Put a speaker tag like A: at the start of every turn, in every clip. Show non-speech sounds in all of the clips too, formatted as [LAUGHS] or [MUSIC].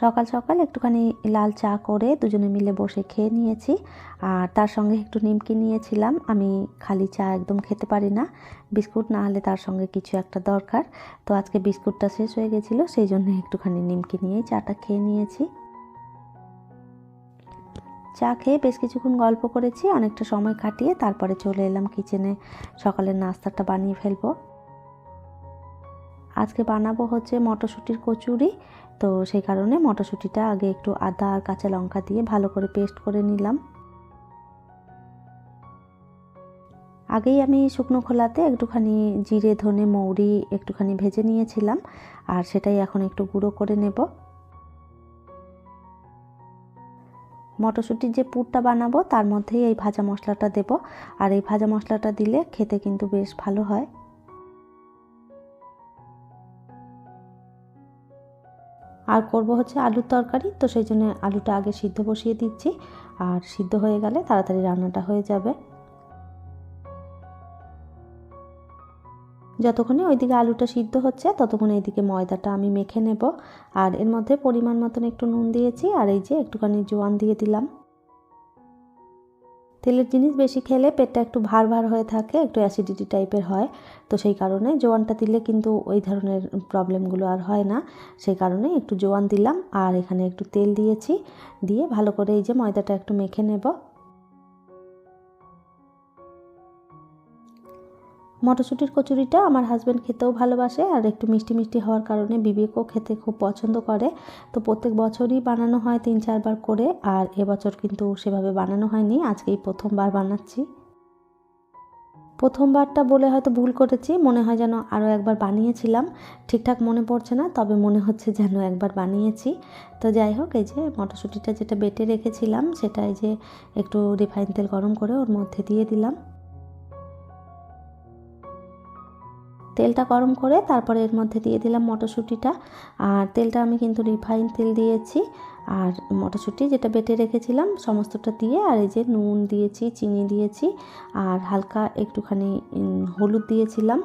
A: সকাল সকাল একটুখানি লাল চা করে দুজনে মিলে বসে খেয়ে নিয়েছি। আর তার সঙ্গে একটু নিমকি নিয়েছিলাম। আমি খালি চা একদম খেতে পারি না। বিস্কুট না হলে তার সঙ্গে কিছু একটা দরকার। তো আজকে বিস্কুটটা শেষ হয়ে গেছিল, সেই জন্য একটুখানি নিমকি নিয়েই চাটা খেয়ে নিয়েছি। চা খেয়ে বেশ কিছুক্ষণ গল্প করেছি, অনেকটা সময় কাটিয়ে তারপরে চলে এলাম কিচেনে। সকালের নাস্তাটা বানিয়ে ফেলব। আজকে বানাবো হচ্ছে মটরশুঁটির কচুরি। তো সেই কারণে মটরশুঁটিটা আগে একটু আদা আর কাঁচা লঙ্কা দিয়ে ভালো করে পেস্ট করে নিলাম। আগেই আমি শুকনো খোলাতে একটুখানি জিরে, ধনে, মৌরি একটুখানি ভেজে নিয়েছিলাম আর সেটাই এখন একটু গুঁড়ো করে নেব। মটরশুঁটির যে পুরটা বানাবো তার মধ্যেই এই ভাজা মশলাটা দেব। আর এই ভাজা মশলাটা দিলে খেতে কিন্তু বেশ ভালো হয়। আর করব হচ্ছে আলুর তরকারি, তো সেই জন্য আলুটা আগে সিদ্ধ বসিয়ে দিচ্ছি। আর সিদ্ধ হয়ে গেলে তাড়াতাড়ি রান্নাটা হয়ে যাবে। যতক্ষণে ওইদিকে আলুটা সিদ্ধ হচ্ছে, ততক্ষণে এইদিকে ময়দাটা আমি মেখে নেব। আর এর মধ্যে পরিমাণ মতন একটু নুন দিয়েছি, আর এই যে একটুখানি জোয়ান দিয়ে দিলাম। তেলের জিনিস বেশি খেলে পেটটা একটু ভার ভার হয়ে থাকে, একটু অ্যাসিডিটি টাইপের হয়। তো সেই কারণে জোয়ানটা দিলে কিন্তু ওই ধরনের প্রবলেমগুলো আর হয় না। সেই কারণে একটু জোয়ান দিলাম আর এখানে একটু তেল দিয়েছি। দিয়ে ভালো করে এই যে ময়দাটা একটু মেখে নেব। মটরশুঁটির কচুরিটা আমার হাজব্যান্ড খেতেও ভালোবাসে আর একটু মিষ্টি মিষ্টি হওয়ার কারণে বিবেকও খেতে খুব পছন্দ করে। তো প্রত্যেক বছরই বানানো হয় তিন চারবার করে আর এবছর কিন্তু সেভাবে বানানো হয়নি, আজকেই প্রথমবার বানাচ্ছি। প্রথমবারটা বলে হয়তো ভুল করেছি, মনে হয় যেন আরও একবার বানিয়েছিলাম, ঠিকঠাক মনে পড়ছে না, তবে মনে হচ্ছে যেন একবার বানিয়েছি। তো যাই হোক, এই যে মটরশুঁটিটা যেটা বেটে রেখেছিলাম, সেটা এই যে একটু রিফাইন তেল গরম করে ওর মধ্যে দিয়ে দিলাম। তেলটা গরম করে তারপরে এর মধ্যে দিয়ে দিলাম মটরশুঁটিটা। আর তেলটা আমি কিন্তু রিফাইন তেল দিয়েছি। আর মটরশুঁটি যেটা বেটে রেখেছিলাম সমস্তটা দিয়ে, আর এই যে নুন দিয়েছি, চিনি দিয়েছি, আর হালকা একটুখানি হলুদ দিয়েছিলাম।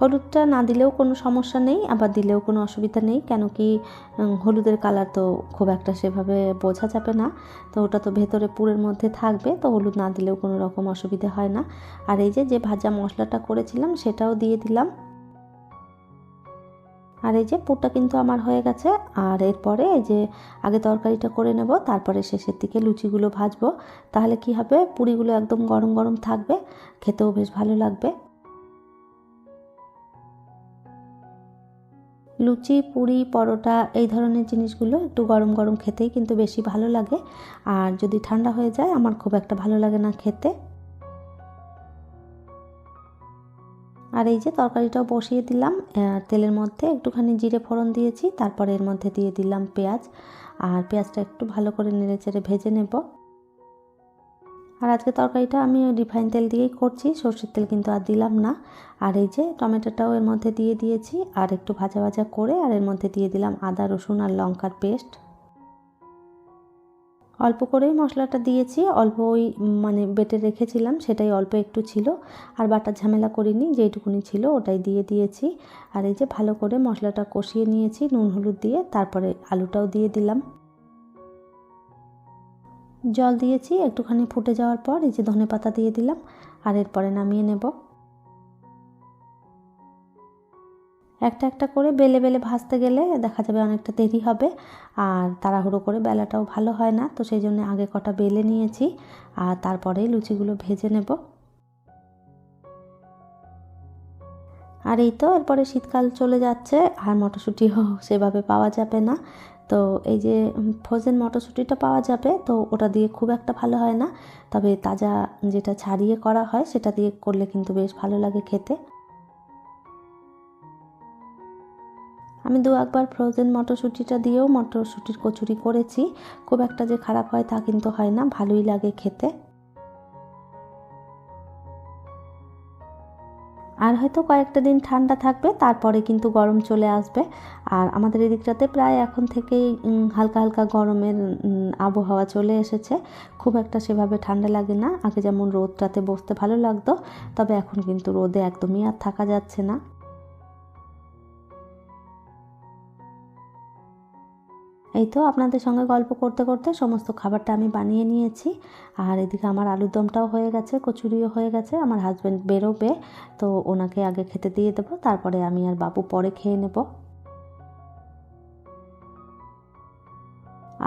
A: হলুদটা না দিলেও কোনো সমস্যা নেই, আবার দিলেও কোনো অসুবিধা নেই। কেন কি হলুদের কালার তো খুব একটা সেভাবে বোঝা যাবে না। তো ওটা তো ভেতরে পুরের মধ্যে থাকবে, তো হলুদ না দিলেও কোনো রকম অসুবিধা হয় না। আর এই যে যে ভাজা মশলাটা করেছিলাম সেটাও দিয়ে দিলাম। আর এই যে, পুরটা কিন্তু আমার হয়ে গেছে। আর এরপরে এই যে, আগে তরকারিটা করে নেব, তারপরে শেষের দিকে লুচিগুলো ভাজবো। তাহলে কি হবে, পুরিগুলো একদম গরম গরম থাকবে, খেতেও বেশ ভালো লাগবে। লুচি, পুরি, পরোটা এই ধরনের জিনিসগুলো একটু গরম গরম খেতেই কিন্তু বেশি ভালো লাগে। আর যদি ঠান্ডা হয়ে যায়, আমার খুব একটা ভালো লাগে না খেতে। আর এই যে তরকারিটাও বসিয়ে দিলাম। তেলের মধ্যে একটুখানি জিরে ফোড়ন দিয়েছি, তারপরে এর মধ্যে দিয়ে দিলাম পেঁয়াজ। আর পেঁয়াজটা একটু ভালো করে নেড়ে চেড়ে ভেজে নেব। আর আজকে তরকারিটা আমি রিফাইন তেল দিয়েই করছি, সর্ষের তেল কিন্তু আর দিলাম না। আর এই যে টমেটোটাও এর মধ্যে দিয়ে দিয়েছি, আর একটু ভাজা ভাজা করে আর এর মধ্যে দিয়ে দিলাম আদা, রসুন আর লঙ্কার পেস্ট। অল্প করেই মশলাটা দিয়েছি, অল্প ওই মানে বেটে রেখেছিলাম, সেটাই অল্প একটু ছিল। আর বাটার ঝামেলা করিনি, যেইটুকুনি ছিল ওটাই দিয়ে দিয়েছি। আর এই যে ভালো করে মশলাটা কষিয়ে নিয়েছি নুন হলুদ দিয়ে, তারপরে আলুটাও দিয়ে দিলাম। জল দিয়েছি, একটুখানি ফুটে যাওয়ার পর এই যে ধনে পাতা দিয়ে দিলাম, আর এরপরে নামিয়ে নেব। একটা একটা করে বেলে বেলে ভাজতে গেলে দেখা যাবে অনেকটা দেরি হবে, আর তাড়াহুড়ো করে বেলাটাও ভালো হয় না, তো সেই জন্য আগে কটা বেলে নিয়েছি, আর তারপরেই লুচিগুলো ভেজে নেব। আর এই তো, এরপরে শীতকাল চলে যাচ্ছে, আর মটরশুঁটিও [LAUGHS] সেভাবে পাওয়া যাবে না তো এই যে ফ্রোজেন মটরশুঁটিটা পাওয়া যাবে, তো ওটা দিয়ে খুব একটা ভালো হয় না। তবে তাজা যেটা ছাড়িয়ে করা হয়, সেটা দিয়ে করলে কিন্তু বেশ ভালো লাগে খেতে। আমি দু একবার ফ্রোজেন মটরশুঁটিটা দিয়েও মটরশুঁটির কচুরি করেছি। খুব একটা যে খারাপ হয় তা কিন্তু হয় না, ভালোই লাগে খেতে। আর হয়তো কয়েকটা দিন ঠান্ডা থাকবে, তারপরে কিন্তু গরম চলে আসবে। আর আমাদের এদিকটাতে প্রায় এখন থেকেই হালকা হালকা গরমের আবহাওয়া চলে এসেছে। খুব একটা সেভাবে ঠান্ডা লাগে না। আগে যেমন রোদটাতে বসতে ভালো লাগতো, তবে এখন কিন্তু রোদে একদমই আর থাকা যাচ্ছে না। এই তো আপনাদের সঙ্গে গল্প করতে করতে সমস্ত খাবারটা আমি বানিয়ে নিয়েছি। আর এদিকে আমার আলুর দমটাও হয়ে গেছে, কচুরিও হয়ে গেছে, আমার হাজব্যান্ড বেরোবে, তো ওনাকে আগে খেতে দিয়ে দেবো, তারপরে আমি আর বাবু পরে খেয়ে নেব।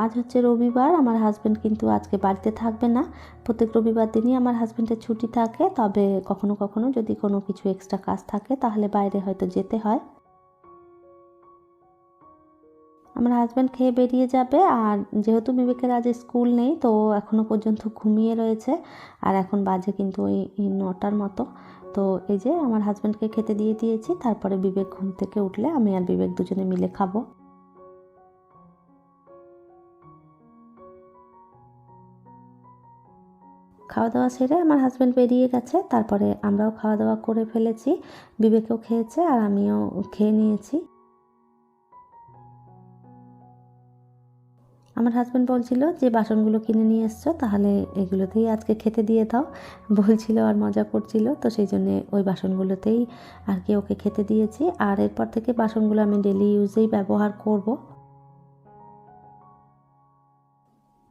A: আজ হচ্ছে রবিবার, আমার হাজব্যান্ড কিন্তু আজকে বাড়িতে থাকবে না। প্রত্যেক রবিবার দিনই আমার হাজব্যান্ডের ছুটি থাকে, তবে কখনো কখনো যদি কোনো কিছু এক্সট্রা কাজ থাকে, তাহলে বাইরে হয়তো যেতে হয়। আমার হাজব্যান্ড খেয়ে বেরিয়ে যাবে আর যেহেতু বিবেকের আজ স্কুল নেই, তো এখনও পর্যন্ত ঘুমিয়ে রয়েছে আর এখন বাজে কিন্তু ওই নটার মতো। তো এই যে আমার হাজব্যান্ডকে খেতে দিয়ে দিয়েছি, তারপরে বিবেক ঘুম থেকে উঠলে আমি আর বিবেক দুজনে মিলে খাব। খাওয়া দাওয়া সেরে আমার হাজব্যান্ড বেরিয়ে গেছে, তারপরে আমরাও খাওয়া দাওয়া করে ফেলেছি। বিবেকেও খেয়েছে আর আমিও খেয়ে নিয়েছি। আমার হাজব্যান্ড বলছিল যে, বাসনগুলো কিনে নিয়ে এসছো, তাহলে এগুলোতেই আজকে খেতে দিয়ে দাও। বলছিল আর মজা করছিল, তো সেই জন্যে ওই বাসনগুলোতেই আর কি ওকে খেতে দিয়েছি। আর এরপর থেকে বাসনগুলো আমি ডেলি ইউজেই ব্যবহার করব।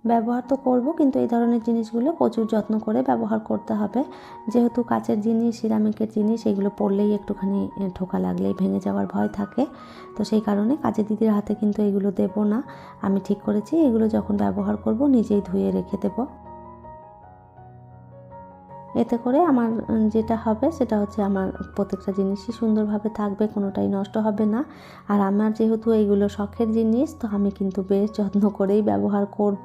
A: ব্যবহার তো করব, কিন্তু এই ধরনের জিনিসগুলো প্রচুর যত্ন করে ব্যবহার করতে হবে। যেহেতু কাচের জিনিস, সিরামিকের জিনিস, এগুলো পড়লেই একটুখানি ঠোকা লাগলেই ভেঙে যাওয়ার ভয় থাকে। তো সেই কারণে কাজের দিদির হাতে কিন্তু এগুলো দেব না। আমি ঠিক করেছি, এগুলো যখন ব্যবহার করব নিজেই ধুয়ে রেখে দেব। এতে করে আমার যেটা হবে সেটা হচ্ছে আমার প্রত্যেকটা জিনিসই সুন্দরভাবে থাকবে, কোনোটাই নষ্ট হবে না। আর আমার যেহেতু এইগুলো শখের জিনিস, তো আমি কিন্তু বেশ যত্ন করেই ব্যবহার করব।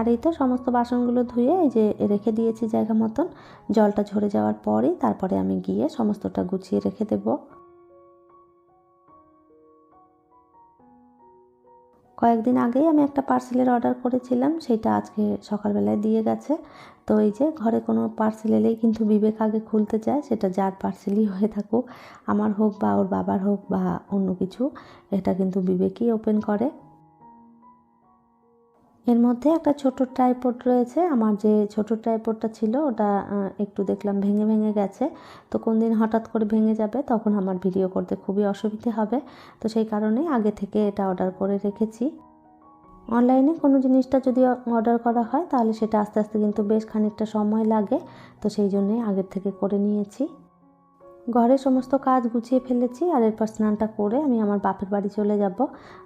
A: আর এই তো সমস্ত বাসনগুলো ধুয়ে এই যে রেখে দিয়েছি জায়গা মতন। জলটা ঝরে যাওয়ার পরেই তারপরে আমি গিয়ে সমস্তটা গুছিয়ে রেখে দেব। কয়েকদিন আগেই আমি একটা পার্সেলের অর্ডার করেছিলাম, সেটা আজকে সকালবেলায় দিয়ে গেছে। তো এই যে ঘরে কোনো পার্সেল এলেই কিন্তু বিবেক আগে খুলতে চায়, সেটা যার পার্সেলই হয়ে থাকুক, আমার হোক বা ওর বাবার হোক বা অন্য কিছু, এটা কিন্তু বিবেকই ওপেন করে। এর মধ্যে একটা ছোট ট্রাইপড রয়েছে। আমার যে ছোট ট্রাইপডটা ছিল, ওটা একটু দেখলাম ভেঙে ভেঙে গেছে। তো কোন দিন হঠাৎ করে ভেঙে যাবে, তখন আমার ভিডিও করতে খুবই অসুবিধে হবে। তো সেই কারণে আগে থেকে এটা অর্ডার করে রেখেছি। অনলাইনে কোনো জিনিসটা যদি অর্ডার করা হয়, তাহলে সেটা আস্তে আস্তে কিন্তু বেশ খানিকটা সময় লাগে। তো সেই জন্যেই আগের থেকে করে নিয়েছি। ঘরে সমস্ত কাজ গুছিয়ে ফেলেছি আর এরপর স্নানটা করে আমি আমার বাপের বাড়ি চলে যাব।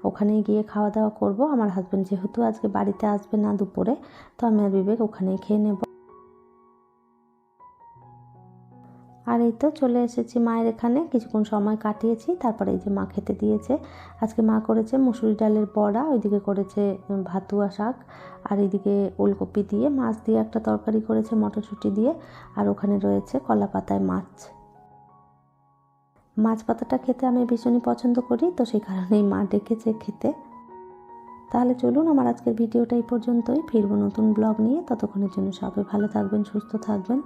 A: ওখানেই গিয়ে খাওয়া দাওয়া করব। আমার হাজব্যান্ড যেহেতু আজকে বাড়িতে আসবে না দুপুরে, তো আমি আর বিবেক ওখানেই খেয়ে নেব। আর এই তো চলে এসেছি মায়ের এখানে। কিছুক্ষণ সময় কাটিয়েছি, তারপরে এই যে মা খেতে দিয়েছে। আজকে মা করেছে মুসুরি ডালের বড়া, ওইদিকে করেছে ভাতুয়া শাক, আর এইদিকে ওলকপি দিয়ে, মাছ দিয়ে একটা তরকারি করেছে মটরশুঁটি দিয়ে, আর ওখানে রয়েছে কলা পাতায় মাছ। মাছ পাতাটা খেতে আমি ভীষণই পছন্দ করি, তো সেই কারণেই মা ডেকেছে খেতে। তাহলে চলুন, আমার আজকের ভিডিওটা এই পর্যন্তই। ফিরবো নতুন ব্লগ নিয়ে। ততক্ষণের জন্য সবাই ভালো থাকবেন, সুস্থ থাকবেন।